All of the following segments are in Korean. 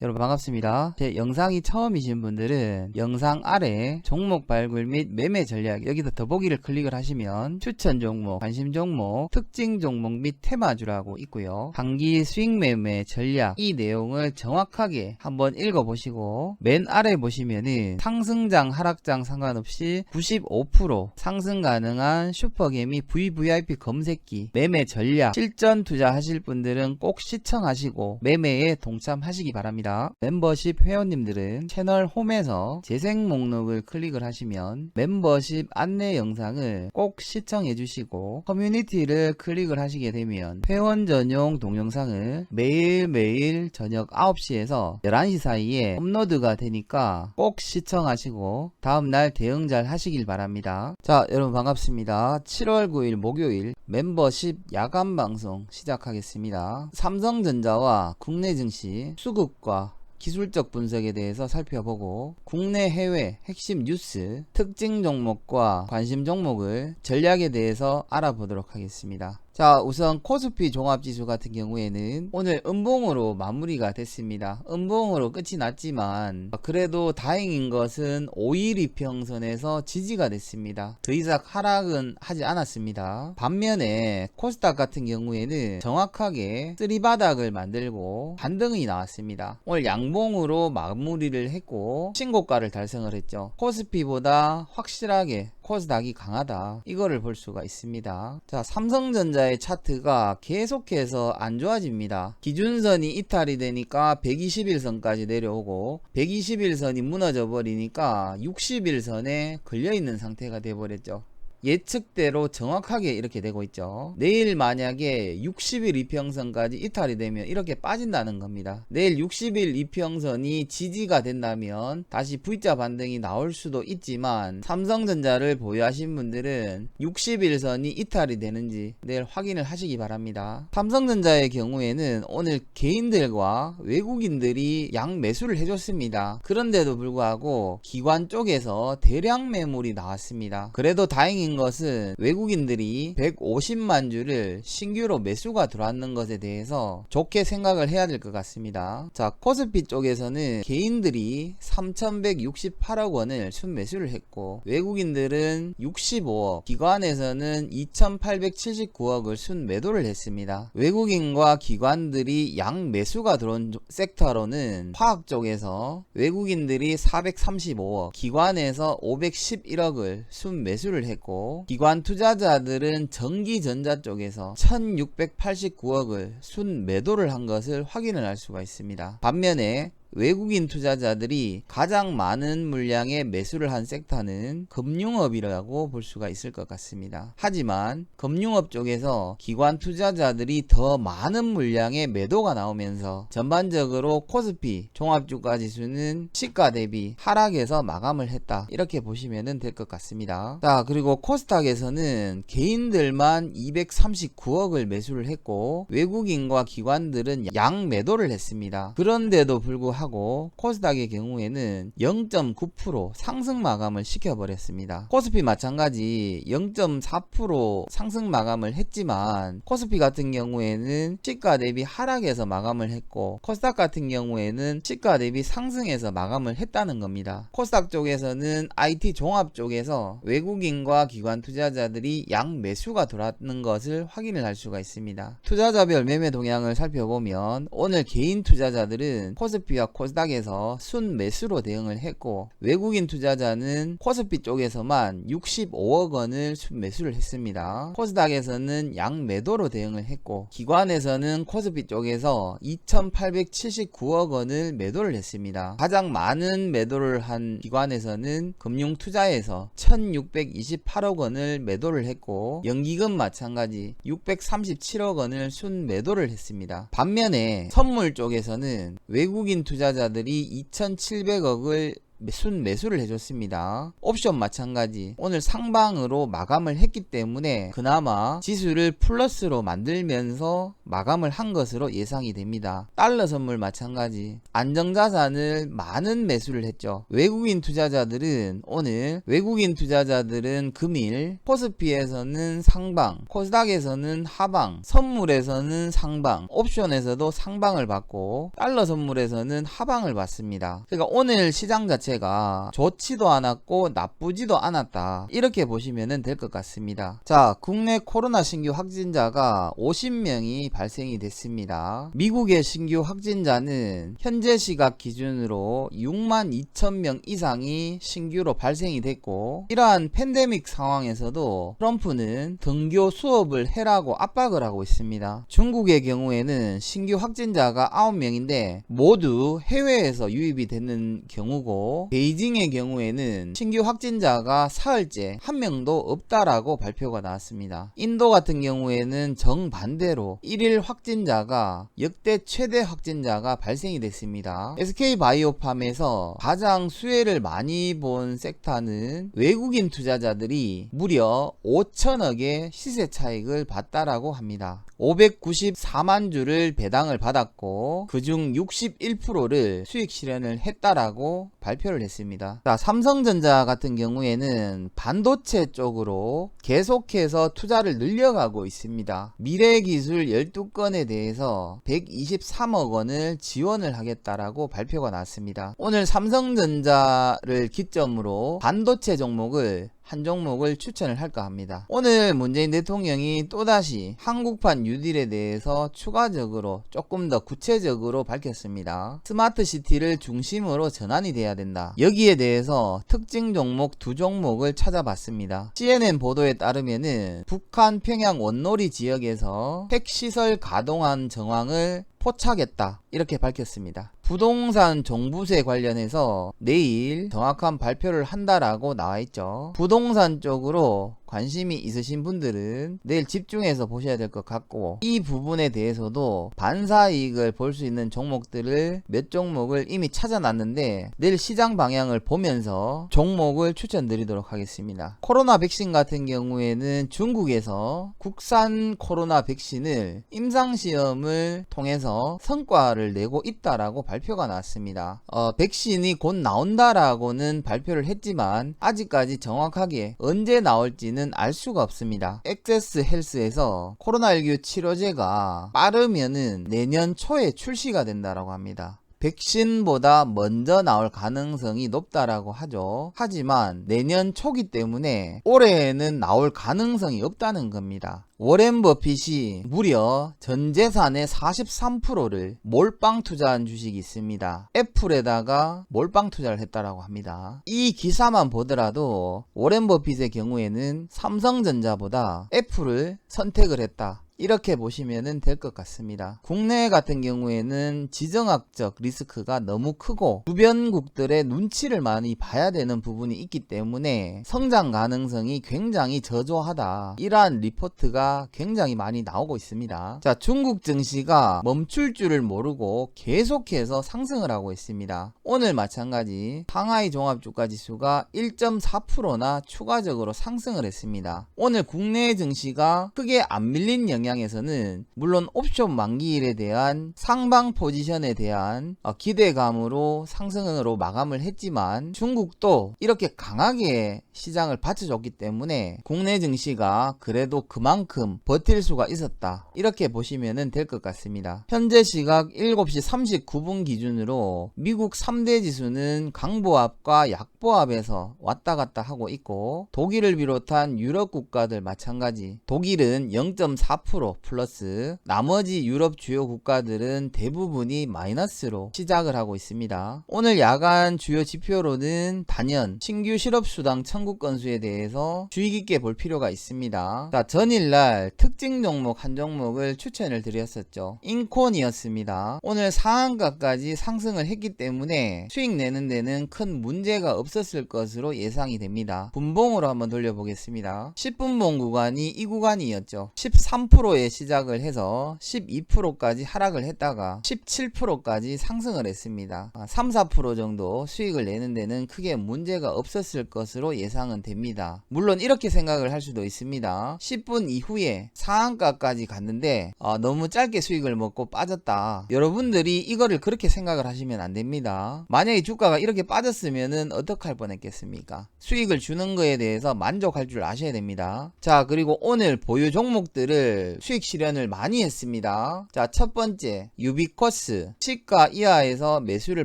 여러분 반갑습니다. 제 영상이 처음이신 분들은 영상 아래 종목 발굴 및 매매 전략 여기서 더보기를 클릭을 하시면 추천 종목, 관심 종목, 특징 종목 및 테마주라고 있고요. 단기 수익 매매 전략 이 내용을 정확하게 한번 읽어보시고 맨 아래 보시면은 상승장 하락장 상관없이 95% 상승 가능한 슈퍼개미 VVIP 검색기 매매 전략 실전 투자하실 분들은 꼭 시청하시고 매매에 동참하시기 바랍니다. 멤버십 회원님들은 채널 홈에서 재생 목록을 클릭을 하시면 멤버십 안내 영상을 꼭 시청해 주시고 커뮤니티를 클릭을 하시게 되면 회원 전용 동영상을 매일매일 저녁 9시에서 11시 사이에 업로드가 되니까 꼭 시청하시고 다음날 대응 잘 하시길 바랍니다. 자 여러분 반갑습니다. 7월 9일 목요일 멤버십 야간 방송 시작하겠습니다. 삼성전자와 국내 증시 수급과 기술적 분석에 대해서 살펴보고 국내 해외 핵심 뉴스 특징 종목과 관심 종목을 전략에 대해서 알아보도록 하겠습니다. 자 우선 코스피 종합지수 같은 경우에는 오늘 음봉으로 마무리가 됐습니다. 음봉으로 끝이 났지만 그래도 다행인 것은 5일 이평선에서 지지가 됐습니다. 더 이상 하락은 하지 않았습니다. 반면에 코스닥 같은 경우에는 정확하게 쓰리바닥을 만들고 반등이 나왔습니다. 오늘 양봉으로 마무리를 했고 신고가를 달성을 했죠. 코스피보다 확실하게 코스닥이 강하다. 이거를 볼 수가 있습니다. 자, 삼성전자의 차트가 계속해서 안 좋아집니다. 기준선이 이탈이 되니까 120일선까지 내려오고 120일선이 무너져 버리니까 60일선에 걸려 있는 상태가 돼 버렸죠. 예측대로 정확하게 이렇게 되고 있죠. 내일 만약에 60일 이평선까지 이탈이 되면 이렇게 빠진다는 겁니다. 내일 60일 이평선이 지지가 된다면 다시 V자 반등이 나올 수도 있지만 삼성전자를 보유하신 분들은 60일선이 이탈이 되는지 내일 확인을 하시기 바랍니다. 삼성전자의 경우에는 오늘 개인들과 외국인들이 양 매수를 해줬습니다. 그런데도 불구하고 기관 쪽에서 대량 매물이 나왔습니다. 그래도 다행인 것은 외국인들이 150만 주를 신규로 매수가 들어왔는 것에 대해서 좋게 생각을 해야 될 것 같습니다. 자, 코스피 쪽에서는 개인들이 3,168억 원을 순매수를 했고 외국인들은 65억, 기관에서는 2,879억을 순매도를 했습니다. 외국인과 기관들이 양 매수가 들어온 섹터로는 화학 쪽에서 외국인들이 435억, 기관에서 511억을 순매수를 했고 기관 투자자들은 전기전자 쪽에서 1689억을 순 매도를 한 것을 확인을 할 수가 있습니다. 반면에 외국인 투자자들이 가장 많은 물량의 매수를 한 섹터는 금융업이라고 볼 수가 있을 것 같습니다. 하지만 금융업 쪽에서 기관 투자자들이 더 많은 물량의 매도가 나오면서 전반적으로 코스피 종합주가 지수는 시가 대비 하락에서 마감을 했다. 이렇게 보시면 될 것 같습니다. 자, 그리고 코스닥에서는 개인들만 239억을 매수를 했고 외국인과 기관들은 양 매도를 했습니다. 그런데도 불구하고 하고 코스닥의 경우에는 0.9% 상승 마감을 시켜버렸습니다. 코스피 마찬가지 0.4% 상승 마감을 했지만 코스피 같은 경우에는 시가 대비 하락해서 마감을 했고 코스닥 같은 경우에는 시가 대비 상승해서 마감을 했다는 겁니다. 코스닥 쪽에서는 IT 종합 쪽에서 외국인과 기관 투자자들이 양 매수가 들어왔는 것을 확인을 할 수가 있습니다. 투자자별 매매 동향을 살펴보면 오늘 개인 투자자들은 코스피와 코스닥에서 순 매수로 대응을 했고 외국인 투자자는 코스피 쪽에서만 65억 원을 순 매수를 했습니다. 코스닥에서는 양 매도로 대응을 했고 기관에서는 코스피 쪽에서 2,879억 원을 매도를 했습니다. 가장 많은 매도를 한 기관에서는 금융투자에서 1,628억 원을 매도를 했고 연기금 마찬가지 637억 원을 순 매도를 했습니다. 반면에 선물 쪽에서는 외국인 투자 자들이 2,700억을 순 매수를 해줬습니다. 옵션 마찬가지 오늘 상방으로 마감을 했기 때문에 그나마 지수를 플러스로 만들면서 마감을 한 것으로 예상이 됩니다. 달러 선물 마찬가지 안정자산을 많은 매수를 했죠. 외국인 투자자들은 오늘 외국인 투자자들은 금일 코스피에서는 상방, 코스닥에서는 하방, 선물에서는 상방, 옵션에서도 상방을 받고 달러 선물에서는 하방을 받습니다. 그러니까 오늘 시장 자체 가 좋지도 않았고 나쁘지도 않았다. 이렇게 보시면 될 것 같습니다. 자, 국내 코로나 신규 확진자가 50명이 발생이 됐습니다. 미국의 신규 확진자는 현재 시각 기준으로 6만 2천 명 이상이 신규로 발생이 됐고 이러한 팬데믹 상황에서도 트럼프는 등교 수업을 해라고 압박을 하고 있습니다. 중국의 경우에는 신규 확진자가 9명인데 모두 해외에서 유입이 되는 경우고 베이징의 경우에는 신규 확진자가 사흘째 한 명도 없다라고 발표가 나왔습니다. 인도 같은 경우에는 정반대로 1일 확진자가 역대 최대 확진자가 발생이 됐습니다. SK바이오팜에서 가장 수혜를 많이 본 섹터는 외국인 투자자들이 무려 5천억의 시세 차익을 봤다라고 합니다. 594만 주를 배당을 받았고 그중 61%를 수익 실현을 했다라고 발표 를 했습니다. 자, 삼성전자 같은 경우에는 반도체 쪽으로 계속해서 투자를 늘려가고 있습니다. 미래 기술 12건에 대해서 123억 원을 지원을 하겠다라고 발표가 났습니다. 오늘 삼성전자를 기점으로 반도체 종목을 한 종목을 추천을 할까 합니다. 오늘 문재인 대통령이 또다시 한국판 뉴딜에 대해서 추가적으로 조금 더 구체적으로 밝혔습니다. 스마트 시티를 중심으로 전환이 돼야 된다. 여기에 대해서 특징 종목 두 종목을 찾아봤습니다. CNN 보도에 따르면은 북한 평양 원노리 지역에서 핵시설 가동한 정황을 포착했다. 이렇게 밝혔습니다. 부동산 종부세 관련해서 내일 정확한 발표를 한다라고 나와 있죠. 부동산 쪽으로 관심이 있으신 분들은 내일 집중해서 보셔야 될 것 같고 이 부분에 대해서도 반사 이익을 볼 수 있는 종목들을 몇 종목을 이미 찾아놨는데 내일 시장 방향을 보면서 종목을 추천드리도록 하겠습니다. 코로나 백신 같은 경우에는 중국에서 국산 코로나 백신을 임상 시험을 통해서 성과를 내고 있다라고 발표가 나왔습니다. 어, 백신이 곧 나온다라고는 발표를 했지만 아직까지 정확하게 언제 나올지는 알 수가 없습니다. 액세스 헬스에서 코로나19 치료제가 빠르면은 내년 초에 출시가 된다라고 합니다. 백신보다 먼저 나올 가능성이 높다라고 하죠. 하지만 내년 초기 때문에 올해에는 나올 가능성이 없다는 겁니다. 워렌 버핏이 무려 전 재산의 43%를 몰빵 투자한 주식이 있습니다. 애플에다가 몰빵 투자를 했다라고 합니다. 이 기사만 보더라도 워렌 버핏의 경우에는 삼성전자보다 애플을 선택을 했다. 이렇게 보시면 될 것 같습니다. 국내 같은 경우에는 지정학적 리스크가 너무 크고 주변국들의 눈치를 많이 봐야 되는 부분이 있기 때문에 성장 가능성이 굉장히 저조하다. 이러한 리포트가 굉장히 많이 나오고 있습니다. 자, 중국 증시가 멈출 줄을 모르고 계속해서 상승을 하고 있습니다. 오늘 마찬가지 상하이 종합주가 지수가 1.4%나 추가적으로 상승을 했습니다. 오늘 국내 증시가 크게 안 밀린 영향 영향에서는 물론 옵션 만기일에 대한 상방 포지션에 대한 어, 기대감으로 상승으로 마감을 했지만 중국도 이렇게 강하게 시장을 받쳐줬기 때문에 국내 증시가 그래도 그만큼 버틸 수가 있었다. 이렇게 보시면 될 것 같습니다. 현재 시각 7시 39분 기준으로 미국 3대 지수는 강보합과 약보합에서 왔다 갔다 하고 있고 독일을 비롯한 유럽 국가들 마찬가지 독일은 0.4% 0% 플러스 나머지 유럽 주요 국가들은 대부분이 마이너스로 시작을 하고 있습니다. 오늘 야간 주요 지표로는 단연 신규 실업수당 청구 건수에 대해서 주의 깊게 볼 필요가 있습니다. 자, 전일날 특징 종목 한 종목을 추천을 드렸었죠. 인콘이었습니다. 오늘 상한가까지 상승을 했기 때문에 수익 내는 데는 큰 문제가 없었을 것으로 예상이 됩니다. 분봉으로 한번 돌려보겠습니다. 10분봉 구간이 이 구간이었죠. 13% 13%에 시작을 해서 12%까지 하락을 했다가 17%까지 상승을 했습니다. 아, 3, 4% 정도 수익을 내는 데는 크게 문제가 없었을 것으로 예상은 됩니다. 물론 이렇게 생각을 할 수도 있습니다. 10분 이후에 상한가까지 갔는데 아, 너무 짧게 수익을 먹고 빠졌다. 여러분들이 이거를 그렇게 생각을 하시면 안 됩니다. 만약에 주가가 이렇게 빠졌으면은 어떡할 뻔했겠습니까? 수익을 주는 거에 대해서 만족할 줄 아셔야 됩니다. 자, 그리고 오늘 보유 종목들을 수익 실현을 많이 했습니다. 자, 첫 번째, 유비코스. 시가 이하에서 매수를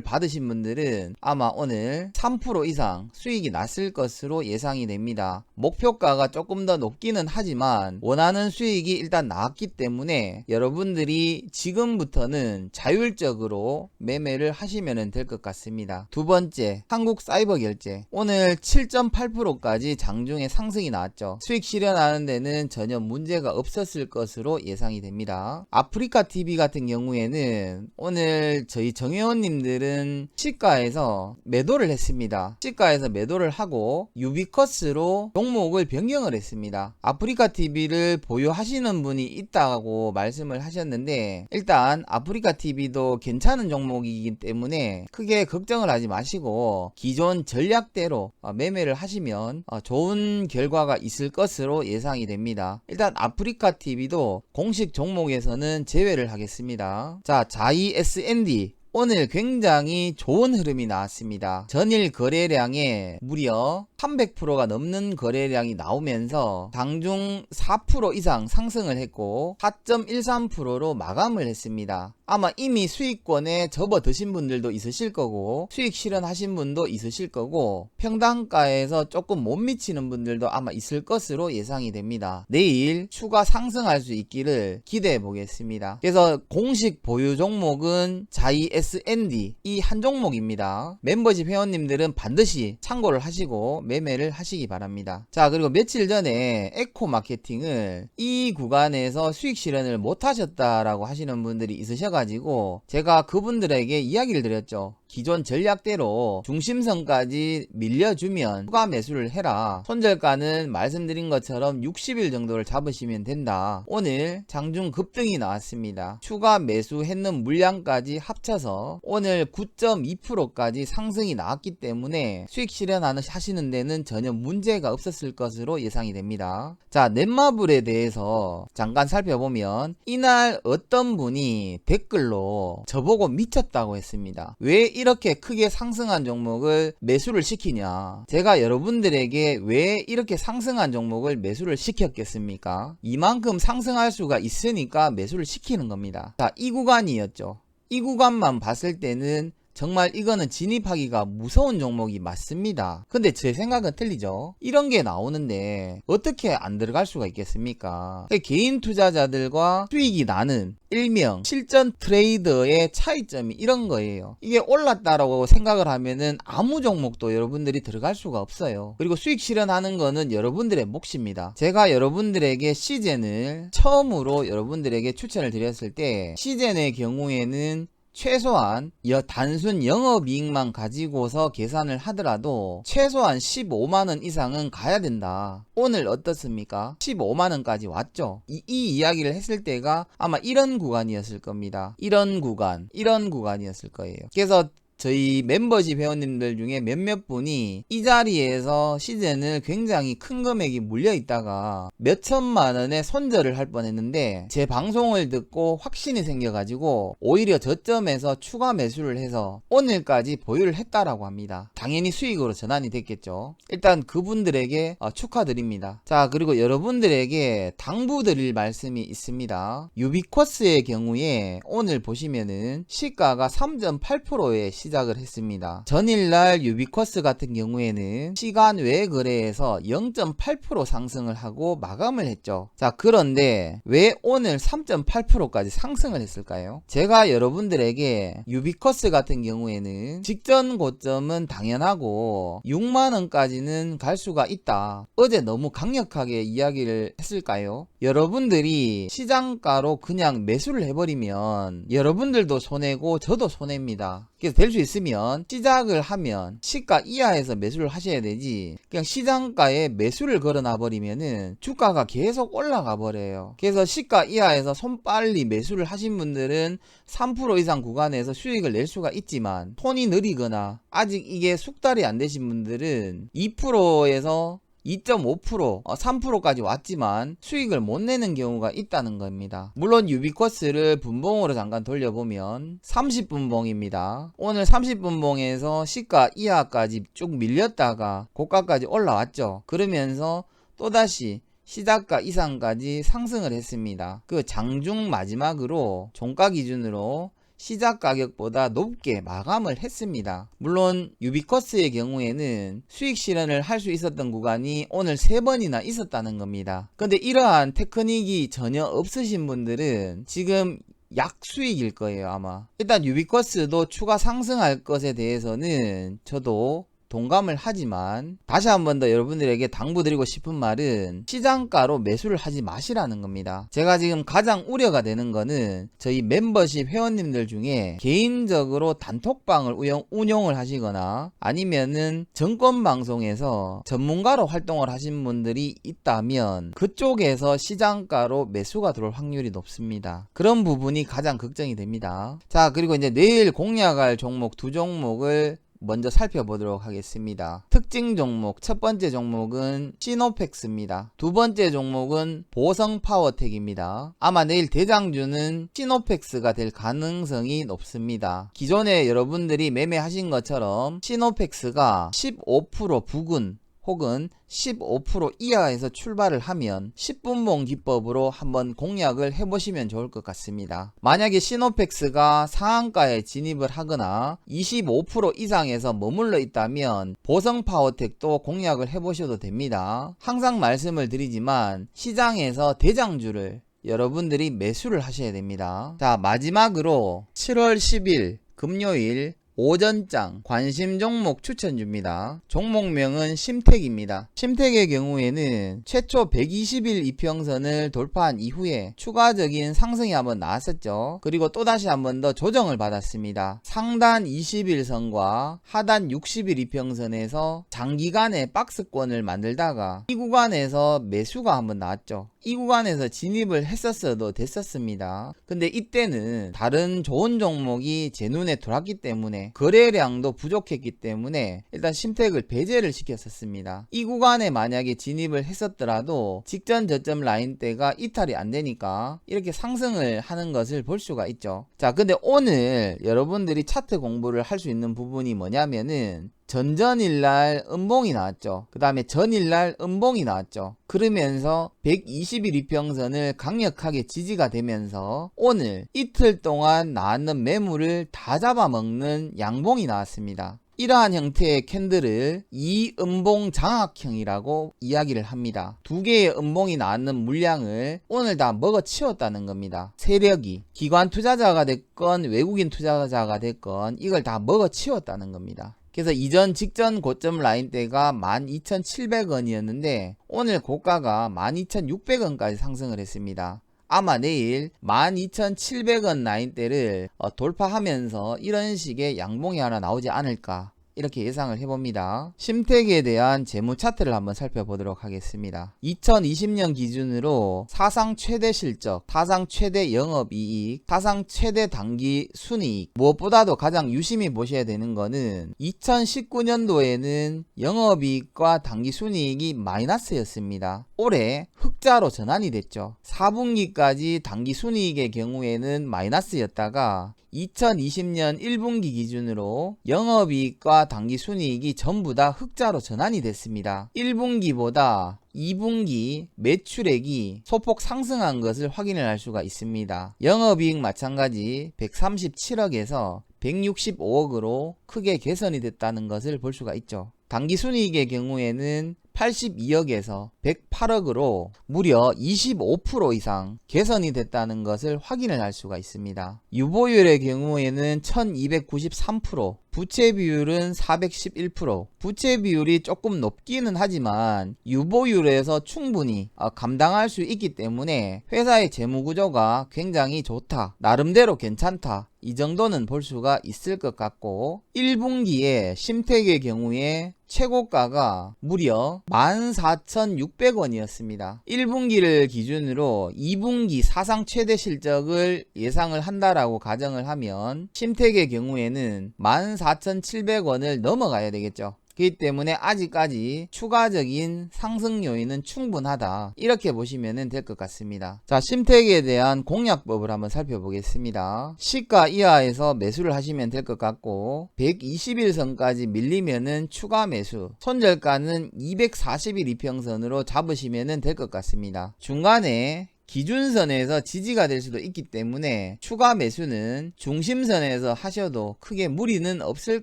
받으신 분들은 아마 오늘 3% 이상 수익이 났을 것으로 예상이 됩니다. 목표가가 조금 더 높기는 하지만 원하는 수익이 일단 나왔기 때문에 여러분들이 지금부터는 자율적으로 매매를 하시면 될 것 같습니다. 두 번째, 한국 사이버 결제. 오늘 7.8%까지 장중에 상승이 나왔죠. 수익 실현하는 데는 전혀 문제가 없었을 것 으로 예상이 됩니다. 아프리카 TV 같은 경우에는 오늘 저희 정회원님들은 시가에서 매도를 했습니다. 시가에서 매도를 하고 유비커스로 종목을 변경을 했습니다. 아프리카 TV를 보유하시는 분이 있다고 말씀을 하셨는데 일단 아프리카 TV도 괜찮은 종목이기 때문에 크게 걱정을 하지 마시고 기존 전략대로 어, 매매를 하시면 어, 좋은 결과가 있을 것으로 예상이 됩니다. 일단 아프리카 TV 도 공식 종목에서는 제외를 하겠습니다. 자, 자이 SND 오늘 굉장히 좋은 흐름이 나왔습니다. 전일 거래량에 무려 300%가 넘는 거래량이 나오면서 장중 4% 이상 상승을 했고 4.13%로 마감을 했습니다. 아마 이미 수익권에 접어 드신 분들도 있으실 거고 수익 실현하신 분도 있으실 거고 평당가에서 조금 못 미치는 분들도 아마 있을 것으로 예상이 됩니다. 내일 추가 상승할 수 있기를 기대해 보겠습니다. 그래서 공식 보유 종목은 자이 SND 이 한 종목입니다. 멤버십 회원님들은 반드시 참고를 하시고 매매를 하시기 바랍니다. 자 그리고 며칠 전에 에코 마케팅을 이 구간에서 수익 실현을 못 하셨다라고 하시는 분들이 있으셔 가지고 제가 그분들에게 이야기를 드렸죠. 기존 전략대로 중심선까지 밀려주면 추가 매수를 해라. 손절가는 말씀드린 것처럼 60일 정도를 잡으시면 된다. 오늘 장중 급등이 나왔습니다. 추가 매수했는 물량까지 합쳐서 오늘 9.2%까지 상승이 나왔기 때문에 수익 실현하는 하시는 데는 전혀 문제가 없었을 것으로 예상이 됩니다. 자, 넷마블에 대해서 잠깐 살펴보면 이날 어떤 분이 댓글로 저보고 미쳤다고 했습니다. 왜 이 렇게 크게 상승한 종목을 매수를 시키냐. 제가 여러분들에게 왜 이렇게 상승한 종목을 매수를 시켰겠습니까? 이만큼 상승할 수가 있으니까 매수를 시키는 겁니다. 자, 이 구간이었죠. 이 구간만 봤을 때는 정말 이거는 진입하기가 무서운 종목이 맞습니다. 근데 제 생각은 틀리죠. 이런 게 나오는데 어떻게 안 들어갈 수가 있겠습니까? 개인 투자자들과 수익이 나는 일명 실전 트레이더의 차이점이 이런 거예요. 이게 올랐다라고 생각을 하면은 아무 종목도 여러분들이 들어갈 수가 없어요. 그리고 수익 실현하는 거는 여러분들의 몫입니다. 제가 여러분들에게 시젠을 처음으로 여러분들에게 추천을 드렸을 때 시젠의 경우에는 최소한 여 단순 영업이익만 가지고서 계산을 하더라도 최소한 15만원 이상은 가야 된다. 오늘 어떻습니까? 15만원까지 왔죠. 이, 이 이야기를 했을 때가 아마 이런 구간이었을 겁니다. 이런 구간, 이런 구간이었을 거예요. 그래서 저희 멤버십 회원님들 중에 몇몇 분이 이 자리에서 시즌을 굉장히 큰 금액이 물려 있다가 몇 천만 원의 손절을 할 뻔했는데 제 방송을 듣고 확신이 생겨가지고 오히려 저점에서 추가 매수를 해서 오늘까지 보유를 했다라고 합니다. 당연히 수익으로 전환이 됐겠죠. 일단 그분들에게 어, 축하드립니다. 자 그리고 여러분들에게 당부드릴 말씀이 있습니다. 유비코스의 경우에 오늘 보시면은 시가가 3.8%의 시 작을 했습니다. 전일날 유비쿼스 같은 경우에는 시간 외 거래에서 0.8% 상승을 하고 마감을 했죠. 자, 그런데 왜 오늘 3.8%까지 상승을 했을까요? 제가 여러분들에게 유비쿼스 같은 경우에는 직전 고점은 당연하고 6만원까지는 갈 수가 있다. 어제 너무 강력하게 이야기를 했을까요? 여러분들이 시장가로 그냥 매수를 해버리면 여러분들도 손해고 저도 손해입니다. 그래서 될수 있으면 시작을 하면 시가 이하에서 매수를 하셔야 되지. 그냥 시장가에 매수를 걸어놔 버리면은 주가가 계속 올라가 버려요. 그래서 시가 이하에서 손빨리 매수를 하신 분들은 3% 이상 구간에서 수익을 낼 수가 있지만 톤이 느리거나 아직 이게 숙달이 안 되신 분들은 2%에서 2.5%, 어, 3%까지 왔지만 수익을 못 내는 경우가 있다는 겁니다. 물론 유비쿼스를 분봉으로 잠깐 돌려보면 30분봉입니다. 오늘 30분봉에서 시가 이하까지 쭉 밀렸다가 고가까지 올라왔죠. 그러면서 또다시 시작가 이상까지 상승을 했습니다. 그 장중 마지막으로 종가 기준으로 시작 가격보다 높게 마감을 했습니다. 물론 유비커스의 경우에는 수익 실현을 할 수 있었던 구간이 오늘 세 번이나 있었다는 겁니다. 근데 이러한 테크닉이 전혀 없으신 분들은 지금 약수익일 거예요 아마 일단 유비커스도 추가 상승할 것에 대해서는 저도 동감을 하지만 다시 한 번 더 여러분들에게 당부드리고 싶은 말은 시장가로 매수를 하지 마시라는 겁니다. 제가 지금 가장 우려가 되는 거는 저희 멤버십 회원님들 중에 개인적으로 단톡방을 운영, 을 하시거나 아니면은 정권 방송에서 전문가로 활동을 하신 분들이 있다면 그쪽에서 시장가로 매수가 들어올 확률이 높습니다. 그런 부분이 가장 걱정이 됩니다. 자 그리고 이제 내일 공략할 종목 두 종목을 먼저 살펴보도록 하겠습니다. 특징 종목 첫 번째 종목은 시노펙스입니다. 두 번째 종목은 보성 파워텍입니다. 아마 내일 대장주는 시노펙스가 될 가능성이 높습니다. 기존에 여러분들이 매매하신 것처럼 시노펙스가 15% 부근 혹은 15% 이하에서 출발을 하면 10분봉 기법으로 한번 공략을 해보시면 좋을 것 같습니다. 만약에 시노펙스가 상한가에 진입을 하거나 25% 이상에서 머물러 있다면 보성파워텍도 공략을 해보셔도 됩니다. 항상 말씀을 드리지만 시장에서 대장주를 여러분들이 매수를 하셔야 됩니다. 자 마지막으로 7월 10일 금요일 오전장 관심 종목 추천 줍니다. 종목명은 심택입니다. 심택의 경우에는 최초 120일 이평선을 돌파한 이후에 추가적인 상승이 한번 나왔었죠. 그리고 또다시 한번 더 조정을 받았습니다. 상단 20일선과 하단 60일 이평선에서 장기간의 박스권을 만들다가 이 구간에서 매수가 한번 나왔죠. 이 구간에서 진입을 했었어도 됐었습니다. 근데 이때는 다른 좋은 종목이 제 눈에 들어왔기 때문에 거래량도 부족했기 때문에 일단 심택을 배제를 시켰었습니다. 이 구간에 만약에 진입을 했었더라도 직전 저점 라인대가 이탈이 안 되니까 이렇게 상승을 하는 것을 볼 수가 있죠. 자, 근데 오늘 여러분들이 차트 공부를 할 수 있는 부분이 뭐냐면은 전전일날 음봉이 나왔죠. 그 다음에 전일날 음봉이 나왔죠. 그러면서 120일 이평선을 강력하게 지지가 되면서 오늘 이틀 동안 나왔는 매물을 다 잡아먹는 양봉이 나왔습니다. 이러한 형태의 캔들을 이음봉 장악형이라고 이야기를 합니다. 두 개의 음봉이 나왔는 물량을 오늘 다 먹어치웠다는 겁니다. 세력이 기관 투자자가 됐건 외국인 투자자가 됐건 이걸 다 먹어치웠다는 겁니다. 그래서 이전 직전 고점 라인대가 12,700원이었는데 오늘 고가가 12,600원까지 상승을 했습니다. 아마 내일 12,700원 라인대를 어, 돌파하면서 이런 식의 양봉이 하나 나오지 않을까 이렇게 예상을 해봅니다. 심택에 대한 재무 차트를 한번 살펴보도록 하겠습니다. 2020년 기준으로 사상 최대 실적, 사상 최대 영업이익, 사상 최대 단기 순이익 무엇보다도 가장 유심히 보셔야 되는 거는 2019년도에는 영업이익과 단기 순이익이 마이너스였습니다. 올해 흑자로 전환이 됐죠. 4분기까지 단기 순이익의 경우에는 마이너스였다가 2020년 1분기 기준으로 영업이익과 당기순이익이 전부 다 흑자로 전환이 됐습니다. 1분기보다 2분기 매출액이 소폭 상승한 것을 확인을 할 수가 있습니다. 영업이익 마찬가지 137억에서 165억으로 크게 개선이 됐다는 것을 볼 수가 있죠. 당기순이익의 경우에는 82억에서 108억으로 무려 25% 이상 개선이 됐다는 것을 확인을 할 수가 있습니다. 유보율의 경우에는 1293%, 부채 비율은 411%. 부채 비율이 조금 높기는 하지만 유보율에서 충분히 어, 감당할 수 있기 때문에 회사의 재무 구조가 굉장히 좋다. 나름대로 괜찮다. 이 정도는 볼 수가 있을 것 같고 1분기에 심택의 경우에 최고가가 무려 14,600원이었습니다. 1분기를 기준으로 2분기 사상 최대 실적을 예상을 한다라고 가정을 하면 심택의 경우에는 14,700원을 넘어가야 되겠죠. 그렇기 때문에 아직까지 추가적인 상승 요인은 충분하다. 이렇게 보시면 될 것 같습니다. 자, 심택에 대한 공략법을 한번 살펴보겠습니다. 시가 이하에서 매수를 하시면 될 것 같고 120일선까지 밀리면은 추가 매수. 손절가는 241 이평선으로 잡으시면 될 것 같습니다. 중간에 기준선에서 지지가 될 수도 있기 때문에 추가 매수는 중심선에서 하셔도 크게 무리는 없을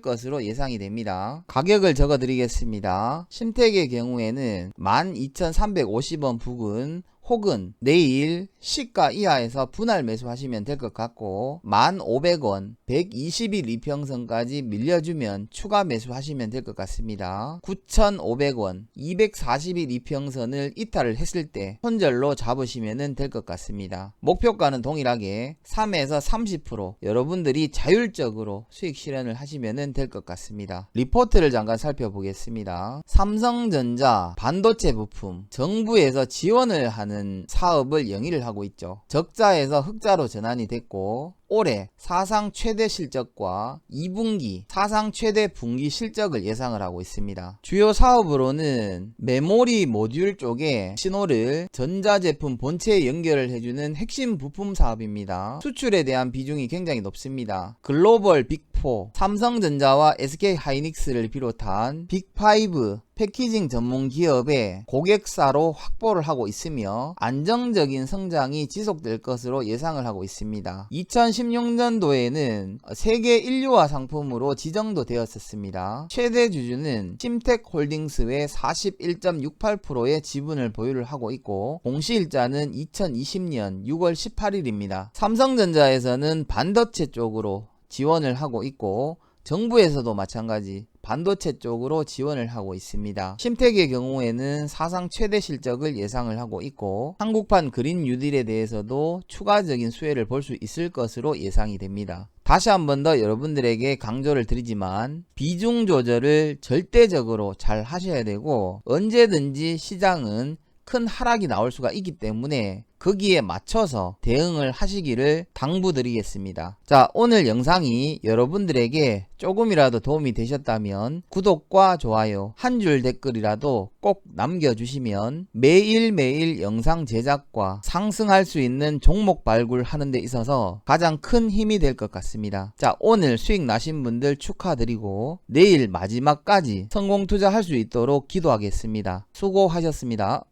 것으로 예상이 됩니다. 가격을 적어 드리겠습니다. 심택의 경우에는 12,350원 부근 혹은 내일 시가 이하에서 분할 매수하시면 될 것 같고 1,500원 120일 이평선까지 밀려주면 추가 매수하시면 될 것 같습니다. 9,500원 240일 이평선을 이탈을 했을 때 손절로 잡으시면 될 것 같습니다. 목표가는 동일하게 3에서 30% 여러분들이 자율적으로 수익 실현을 하시면 될 것 같습니다. 리포트를 잠깐 살펴보겠습니다. 삼성전자 반도체 부품 정부에서 지원을 하는 사업을 영위를 하고 있죠. 적자에서 흑자로 전환이 됐고 올해 사상 최대 실적과 2분기 사상 최대 분기 실적을 예상을 하고 있습니다. 주요 사업으로는 메모리 모듈 쪽에 신호를 전자제품 본체에 연결을 해주는 핵심 부품 사업입니다. 수출에 대한 비중이 굉장히 높습니다. 글로벌 빅4, 삼성전자와 SK하이닉스를 비롯한 빅5 패키징 전문 기업의 고객사로 확보를 하고 있으며 안정적인 성장이 지속될 것으로 예상을 하고 있습니다. 2016년도에는 세계 인류화 상품으로 지정도 되었었습니다. 최대 주주는 심텍홀딩스의 41.68%의 지분을 보유를 하고 있고 공시일자는 2020년 6월 18일입니다. 삼성전자에서는 반도체 쪽으로 지원을 하고 있고 정부에서도 마찬가지 반도체 쪽으로 지원을 하고 있습니다. 심택의 경우에는 사상 최대 실적을 예상을 하고 있고 한국판 그린 뉴딜에 대해서도 추가적인 수혜를 볼 수 있을 것으로 예상이 됩니다. 다시 한 번 더 여러분들에게 강조를 드리지만 비중 조절을 절대적으로 잘 하셔야 되고 언제든지 시장은 큰 하락이 나올 수가 있기 때문에 거기에 맞춰서 대응을 하시기를 당부드리겠습니다. 자, 오늘 영상이 여러분들에게 조금이라도 도움이 되셨다면 구독과 좋아요, 한 줄 댓글이라도 꼭 남겨주시면 매일매일 영상 제작과 상승할 수 있는 종목 발굴하는 데 있어서 가장 큰 힘이 될 것 같습니다. 자, 오늘 수익 나신 분들 축하드리고 내일 마지막까지 성공 투자할 수 있도록 기도하겠습니다. 수고하셨습니다.